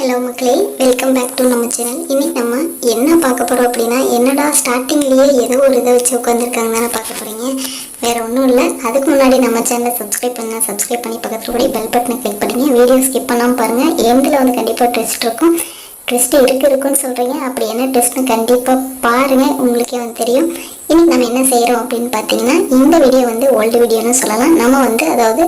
Hello மக்களே welcome back to நம்ம channel இன்னைக்கு நம்ம என்ன பார்க்க போகிறோம் அப்படின்னா என்னடா ஸ்டார்டிங்லேயே ஏதோ ஒரு இதை வச்சு உட்காந்துருக்காங்க தானே பார்க்க போகிறீங்க வேற ஒன்றும் இல்லை. அதுக்கு முன்னாடி நம்ம சேனலை சப்ஸ்கிரைப் பண்ணுங்க. சப்ஸ்கிரைப் பண்ணி பக்கத்தில் கூட பெல் பட்டனை கிளிக் பண்ணுங்க. வீடியோ ஸ்கிப் பண்ணாமல் பாருங்கள் எண்டில் வந்து கண்டிப்பாக ட்ரெஸ்ட் இருக்கும். ட்ரெஸ்ட் இருக்கு இருக்குன்னு சொல்கிறீங்க அப்படி என்ன டெஸ்ட்னு கண்டிப்பாக பாருங்கள் உங்களுக்கே வந்து தெரியும். இன்னைக்கு நம்ம என்ன செய்கிறோம் அப்படின்னு பார்த்தீங்கன்னா இந்த வீடியோ வந்து ஓல்டு வீடியோன்னு சொல்லலாம். நம்ம வந்து அதாவது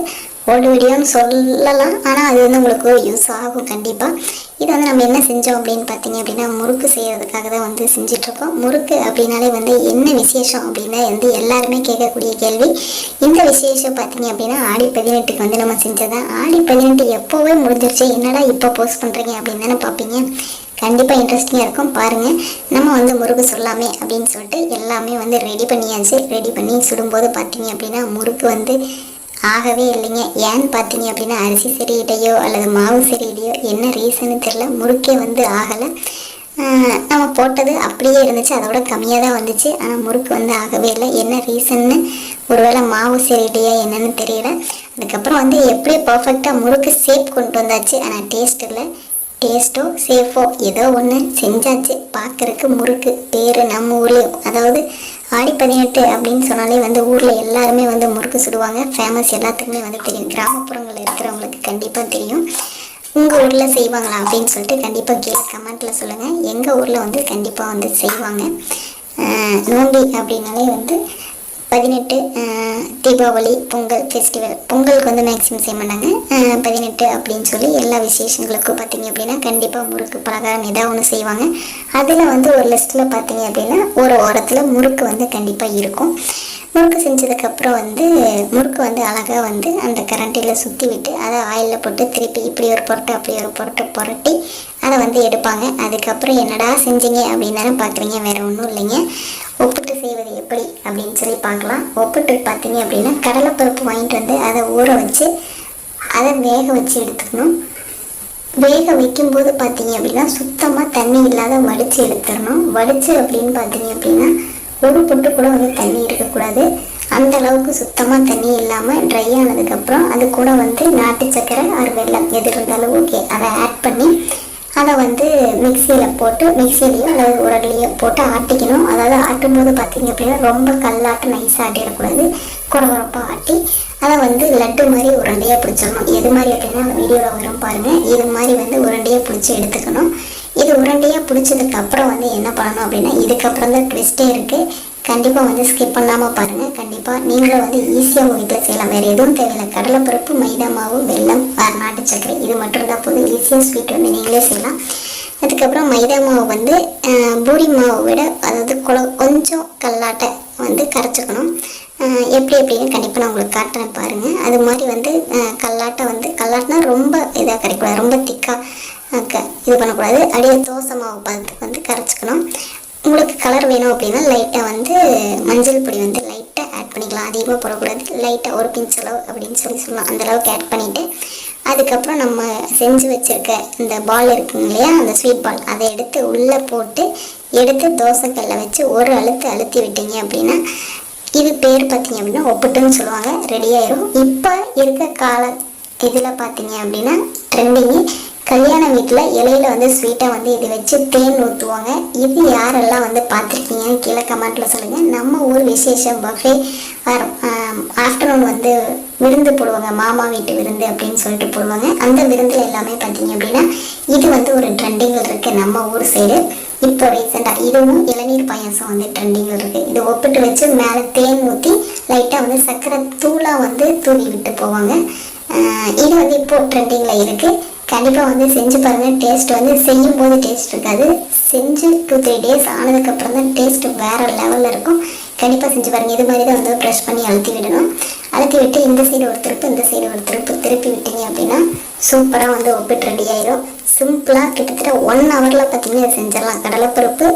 ஓல்டு வீடியோன்னு சொல்லலாம். ஆனால் அது வந்து உங்களுக்கு யூஸ் ஆகும் கண்டிப்பாக இது வந்து நம்ம என்ன செஞ்சோம் அப்படின்னு பார்த்தீங்க அப்படின்னா முறுக்கு செய்கிறதுக்காக தான் வந்து செஞ்சிட்ருக்கோம். முறுக்கு அப்படின்னாலே வந்து என்ன விசேஷம் அப்படின்னா வந்து எல்லாருமே கேட்கக்கூடிய கேள்வி. இந்த விசேஷம் பார்த்தீங்க அப்படின்னா ஆடி பதினெட்டுக்கு வந்து நம்ம செஞ்சதான் ஆடி பதினெட்டு எப்போவே முடிஞ்சிருச்சு. என்னடா இப்போ போஸ்ட் பண்ணுறீங்க அப்படின்னு தானே பார்ப்பீங்க. கண்டிப்பாக இன்ட்ரெஸ்டிங்காக இருக்கும். பாருங்கள் நம்ம வந்து முறுக்கு சொல்லாமே அப்படின்னு சொல்லிட்டு எல்லாமே வந்து ரெடி பண்ணியாச்சு. ரெடி பண்ணி சுடும்போது பார்த்தீங்க அப்படின்னா முறுக்கு வந்து ஆகவே இல்லைங்க. ஏன்னு பார்த்தீங்க அப்படின்னா அரிசி சரியில்லையோ அல்லது மாவு சரியில்லையோ என்ன ரீசன்னு தெரில முறுக்கே வந்து ஆகலை. நம்ம போட்டது அப்படியே இருந்துச்சு. அதோட கம்மியாக தான் வந்துச்சு. ஆனால் முறுக்கு வந்து ஆகவே இல்லை. என்ன ரீசன்னு ஒருவேளை மாவு சரியில்லையா என்னன்னு தெரியல. அதுக்கப்புறம் வந்து எப்படி பர்ஃபெக்டாக முறுக்கு சேப் கொண்டு வந்தாச்சு? ஆனால் டேஸ்ட் இல்லை. டேஸ்ட்டோ சேஃபோ ஏதோ ஒன்று செஞ்சாச்சு. பார்க்குறக்கு முறுக்கு பேர் நம்ம ஊர்லேயும். அதாவது ஆடி பதினெட்டு அப்படின்னு சொன்னாலே வந்து ஊரில் எல்லாருமே வந்து முறுக்கு சுடுவாங்க. ஃபேமஸ் எல்லாத்துக்குமே வந்து தெரியும். கிராமப்புறங்களில் இருக்கிறவங்களுக்கு கண்டிப்பாக தெரியும். உங்கள் ஊரில் செய்வாங்களா அப்படின்னு சொல்லிட்டு கண்டிப்பாக கே கமெண்ட்டில் சொல்லுங்கள் எங்கள் ஊரில் வந்து கண்டிப்பாக வந்து செய்வாங்க. நோண்டி நோம்பி அப்படின்னாலே வந்து பதினெட்டு தீபாவளி பொங்கல் ஃபெஸ்டிவல் பொங்கலுக்கு வந்து மேக்ஸிமம் செய்ய மாட்டாங்க பதினெட்டு அப்படின்னு சொல்லி எல்லா விசேஷங்களுக்கும் பார்த்தீங்க அப்படின்னா கண்டிப்பாக முறுக்கு பலகாரம் ஏதாவது ஒன்று செய்வாங்க. அதில் வந்து ஒரு லிஸ்ட்டில் பார்த்தீங்க அப்படின்னா ஒரு ஓரத்தில் முறுக்கு வந்து கண்டிப்பாக இருக்கும். முறுக்கு செஞ்சதுக்கப்புறம் வந்து முறுக்கு வந்து அழகாக வந்து அந்த கரண்டியில் சுற்றி விட்டு அதை ஆயிலில் போட்டு திருப்பி இப்படி ஒரு புரட்டை அப்படி ஒரு புரட்டை புரட்டி அதை வந்து எடுப்பாங்க. அதுக்கப்புறம் என்னடா செஞ்சீங்க அப்படின்னு தானே பார்க்குறீங்க. வேறு ஒன்றும் இல்லைங்க. ஒப்பிட்டு செய்வது எப்படி அப்படின்னு சொல்லி பார்க்கலாம். ஒப்பிட்டு பார்த்தீங்க அப்படின்னா கடலைப்பருப்பு வாங்கிட்டு வந்து அதை ஊற வச்சு அதை வேக வச்சு எடுத்துக்கணும். வேக வைக்கும்போது பார்த்தீங்க அப்படின்னா சுத்தமாக தண்ணி இல்லாத வடித்து எடுத்துடணும். வடித்து அப்படின்னு பார்த்தீங்க அப்படின்னா ஒரு பொட்டு கூட வந்து தண்ணி இருக்கக்கூடாது. அந்த அளவுக்கு சுத்தமாக தண்ணி இல்லாமல் ட்ரை ஆனதுக்கப்புறம் அது கூட வந்து நாட்டு சக்கரை ஆறு வெள்ளம் எது இருந்தாலும் ஓகே அதை ஆட் பண்ணி அதை வந்து மிக்சியில் போட்டு மிக்சிலையோ அல்லது உரல்லையோ போட்டு ஆட்டிக்கணும். அதாவது ஆட்டும்போது பார்த்திங்க அப்படின்னா ரொம்ப கல்லாட்டு நைஸாக ஆட்டிடக்கூடாது. குறகுறப்பாக ஆட்டி அதை வந்து லட்டு மாதிரி உருண்டையாக பிடிச்சிடணும். எது மாதிரி அப்படின்னா வீடியோவில் வரும் பாருங்கள் இது மாதிரி வந்து உருண்டையாக பிடிச்சி எடுத்துக்கணும். இது உருண்டையாக பிடிச்சதுக்கப்புறம் வந்து என்ன பண்ணணும் அப்படின்னா இதுக்கப்புறம் தான் ட்விஸ்ட்டே இருக்குது கண்டிப்பாக வந்து ஸ்கிப் பண்ணாமல் பாருங்கள் கண்டிப்பாக நீங்களும் வந்து ஈஸியாக உங்கள் வீட்டில் செய்யலாம். வேறு எதுவும் தேவையில்லை. கடலைப்பருப்பு மைதா மாவு வெள்ளம் நாட்டு சர்க்கரை இது மட்டும் தான் போதும் ஈஸியாக ஸ்வீட் வந்து நீங்களே செய்யலாம். அதுக்கப்புறம் மைதா மாவு வந்து பூரி மாவை விட அதாவது குல கொஞ்சம் கல்லாட்டை வந்து கரைச்சிக்கணும். எப்படி எப்படின்னு கண்டிப்பாக நான் உங்களுக்கு காட்டுறேன் பாருங்கள் அது மாதிரி வந்து கல்லாட்டை வந்து கல்லாட்டினா ரொம்ப இதாக கிடைக்கூடாது ரொம்ப திக்காக க இது பண்ணக்கூடாது. அப்படியே தோசை மாவு பார்த்து வந்து கரைச்சிக்கணும். கலர் வேணும் அப்படின்னா லைட்டாக வந்து மஞ்சள் பொடி வந்து லைட்டாக ஆட் பண்ணிக்கலாம். அதிகமாக போடக்கூடாது? லைட்டாக ஒரு பிஞ்ச் அளவு அப்படின்னு சொல்லி சொல்லலாம். அந்த அளவுக்கு ஆட் பண்ணிவிட்டு அதுக்கப்புறம் நம்ம செஞ்சு வச்சுருக்க இந்த பால் இருக்குங்க இல்லையா? அந்த ஸ்வீட் பால் அதை எடுத்து உள்ளே போட்டு எடுத்து தோசைக்கல்ல வச்சு ஒரு அழுத்து அழுத்தி விட்டீங்க அப்படின்னா இது பேர் பார்த்தீங்க அப்படின்னா ஒப்புட்டுன்னு சொல்லுவாங்க. ரெடி ஆயிரும். இப்போ இருக்க கால இதில் பார்த்தீங்க அப்படின்னா ட்ரெண்டிங்கு கல்யாண வீட்டில் இலையில வந்து ஸ்வீட்டாக வந்து இது வச்சு தேன் ஊற்றுவாங்க இது யாரெல்லாம் வந்து பார்த்துருக்கீங்கன்னு கீழே கமெண்ட்டில் சொல்லுங்கள் நம்ம ஊர் விசேஷம் பஃபே ஆஃப்டர்நூன் வந்து விருந்து போடுவாங்க. மாமா வீட்டு விருந்து அப்படின்னு சொல்லிட்டு போடுவாங்க. அந்த விருந்தில் எல்லாமே பார்த்தீங்க அப்படின்னா இது வந்து ஒரு ட்ரெண்டிங்கில் இருக்குது நம்ம ஊர் சைடு இப்போ ரீசெண்டாக இதுவும் இளநீர் பாயாசம் வந்து ட்ரெண்டிங்கில் இருக்குது இது ஒப்பிட்டு வச்சு மேலே தேன் ஊற்றி லைட்டாக வந்து சர்க்கரை தூளாக வந்து தூவி விட்டு போவாங்க. இது வந்து இப்போது ட்ரெண்டிங்கில் இருக்குது கண்டிப்பாக வந்து செஞ்சு பாருங்கள் டேஸ்ட் வந்து செய்யும் போது டேஸ்ட் இருக்காது. செஞ்சு டூ த்ரீ டேஸ் ஆனதுக்கப்புறம் தான் டேஸ்ட் வேறு லெவலில் இருக்கும். கண்டிப்பாக செஞ்சு பாருங்கள் இது மாதிரி தான் வந்து ப்ரெஷ் பண்ணி அழுத்தி விடணும். அழுத்தி விட்டு இந்த சைடு ஒரு திருப்பு இந்த சைடு ஒரு திருப்பு திருப்பி விட்டீங்க அப்படின்னா சூப்பராக வந்து ஒப்பிட்டு ரெடி ஆயிடும் சிம்பிளாக கிட்டத்தட்ட ஒன் ஹவரில் பார்த்தீங்கன்னா இதை செஞ்சிடலாம். கடலைப்பருப்பு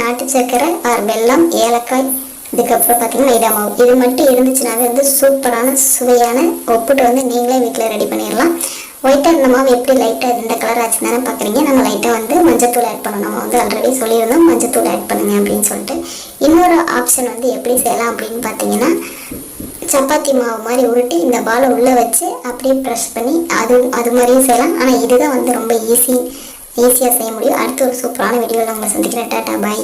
நாட்டு சர்க்கரை ஆர் வெல்லம் ஏலக்காய் இதுக்கப்புறம் பார்த்தீங்கன்னா மைதா மாவு. இது மட்டும் இருந்துச்சுனாவே வந்து சூப்பரான சுவையான ஒப்புட்டு வந்து நீங்களே வீட்டில் ரெடி பண்ணிடலாம். ஒயிட்டாக இருந்த மாவு எப்படி லைட்டாக இந்த கலர் ஆச்சு தானே பார்க்குறீங்க நம்ம லைட்டாக வந்து மஞ்சத்தூள் ஆட் பண்ணணும். நம்ம வந்து ஆல்ரெடி சொல்லியிருந்தோம் மஞ்சத்தூள் ஆட் பண்ணுங்க அப்படின்னு சொல்லிட்டு. இன்னொரு ஆப்ஷன் வந்து எப்படி செய்யலாம் அப்படின்னு பார்த்தீங்கன்னா சப்பாத்தி மாவு மாதிரி உருட்டி இந்த பாலை உள்ளே வச்சு அப்படியே ப்ரெஷ் பண்ணி அது அது மாதிரியும் செய்யலாம். ஆனால் இதுதான் வந்து ரொம்ப ஈஸி ஈஸியாக செய்ய முடியும். அடுத்து ஒரு சூப்பரான வீடியோவில் உங்களை சந்திக்கிறேன். டாட்டா பாய்